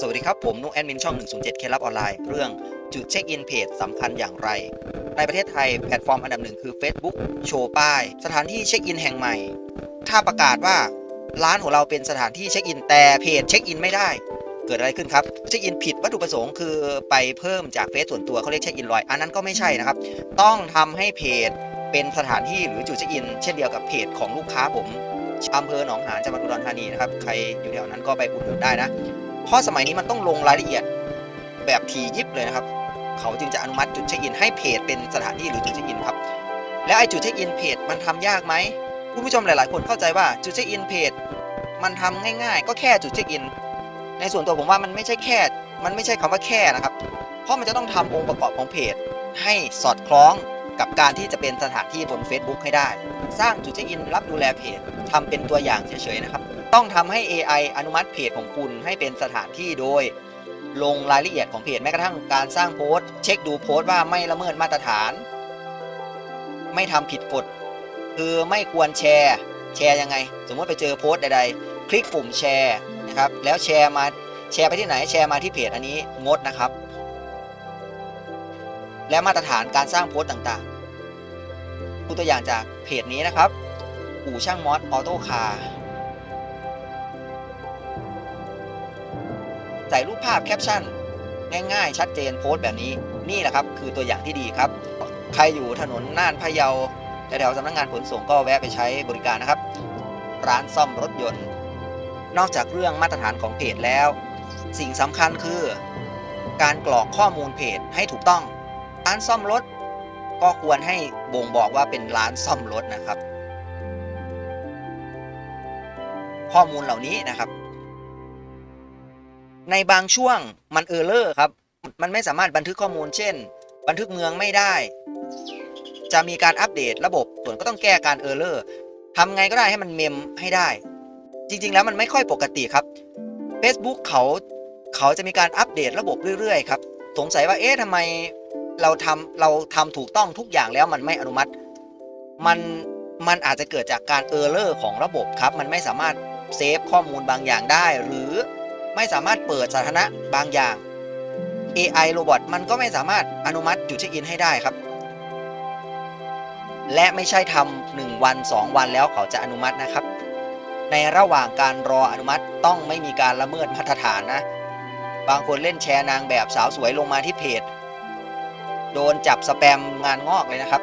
สวัสดีครับ ผมนุกแอดมินช่อง 107 เคล็ดลับออนไลน์ เรื่องจุดเช็คอินเพจสำคัญอย่างไร ในประเทศไทยแพลตฟอร์มอันดับหนึ่งคือ Facebook โชว์ป้าย สถานที่เช็คอินแห่งใหม่ ถ้าประกาศว่าร้านของเราเป็นสถานที่เช็คอินแต่เพจเช็คอินไม่ได้ เกิดอะไรขึ้นครับ เช็คอินผิดวัตถุประสงค์คือไปเพิ่มจากเฟซส่วนตัวเขาเรียกเช็คอินลอย อันนั้นก็ไม่ใช่นะครับ ต้องทำให้เพจเป็นสถานที่หรือจุดเช็คอิน เช่นเดียวกับเพจของลูกค้าผมอำเภอหนองหานจังหวัดอุดรธานีนะครับ ใครอยู่แถวนั้นก็ไปอุดหนุนได้นะ เพราะสมัยนี้มันต้องลงรายละเอียดแบบถี่ยิบเลยนะครับ เขาจึงจะอนุมัติจุดเช็คอินให้เพจเป็นสถานที่หรือจุดเช็คอินครับ แล้วไอ้จุดเช็คอินเพจมันทำยากไหมคุณผู้ชมหลาย ๆ คนเข้าใจว่าจุดเช็คอินเพจมันทำง่าย ๆ ก็แค่จุดเช็คอิน ในส่วนตัวผมว่ามันไม่ใช่แค่ มันไม่ใช่คำว่าแค่นะครับ เพราะมันจะต้องทำองค์ประกอบของเพจ ให้สอดคล้องกับการที่จะเป็นสถานที่บน Facebook ให้ได้ สร้างจุดเช็คอินรับดูแลเพจทำเป็นตัวอย่างเฉย ๆ นะครับ ต้องทำให้ AI อนุมัติเพจของคุณให้เป็นสถานที่โดย ลงรายละเอียดของเพจแม้กระทั่งการสร้างโพสต์ เช็คดูโพสต์ว่าไม่ละเมิดมาตรฐาน ไม่ทำผิดกฎ คือไม่ควรแชร์แชร์ยังไง สมมติไปเจอโพสต์ใดๆ คลิกปุ่มแชร์นะครับแล้วแชร์มาแชร์ไปที่ไหนแชร์มาที่เพจอันนี้งดนะครับ และมาตรฐานการสร้างโพสต์ต่างๆดูตัวอย่างจากเพจนี้นะครับอู่ช่างมอสออโต้คาร์ ใส่รูปภาพแคปชั่น ง่ายๆ ชัดเจนโพสต์แบบนี้นี่แหละครับ คือตัวอย่างที่ดีครับ ใครอยู่ถนนน่านพะเยาแถวๆสำนักงงานขนส่งก็แวะไปใช้บริการนะครับ ร้านซ่อมรถยนต์ นอกจากเรื่องมาตรฐานของเพจแล้ว สิ่งสำคัญคือ การกรอกข้อมูลเพจให้ถูกต้อง ร้านซ่อมรถ ก็ควรให้บ่งบอกว่าเป็นร้านซ่อมรถนะครับ ข้อมูลเหล่านี้นะครับ ในบางช่วงมันเออร์เลอร์ครับ มันไม่สามารถบันทึกข้อมูลเช่น บันทึกเมืองไม่ได้ จะมีการอัปเดตระบบส่วนก็ต้องแก้การเออร์เลอร์ทำไงก็ได้ให้มันเมมให้ได้ จริง ๆ แล้วมันไม่ค่อยปกติครับ Facebook เขาเขาจะมีการอัปเดตระบบเรื่อยๆครับสงสัยว่าเอ๊ะทำไมเราทำเราทำถูกต้องทุกอย่างแล้วมันไม่อนุมัติ มันมันอาจจะเกิดจากการเออร์เลอร์ของระบบครับ มันไม่สามารถเซฟข้อมูลบางอย่างได้ หรือ ไม่สามารถเปิดสถานะบางอย่าง AI โรบอทมันก็ไม่สามารถอนุมัติจุดเช็คอินให้ได้ครับ และไม่ใช่ทำหนึ่งวัน 2 วันแล้วเขาจะอนุมัตินะครับ ในระหว่างการรออนุมัติต้องไม่มีการละเมิดมาตรฐานนะ บางคนเล่นแชร์นางแบบสาวสวยลงมาที่เพจ โดนจับสแปมงานงอกเลยนะครับ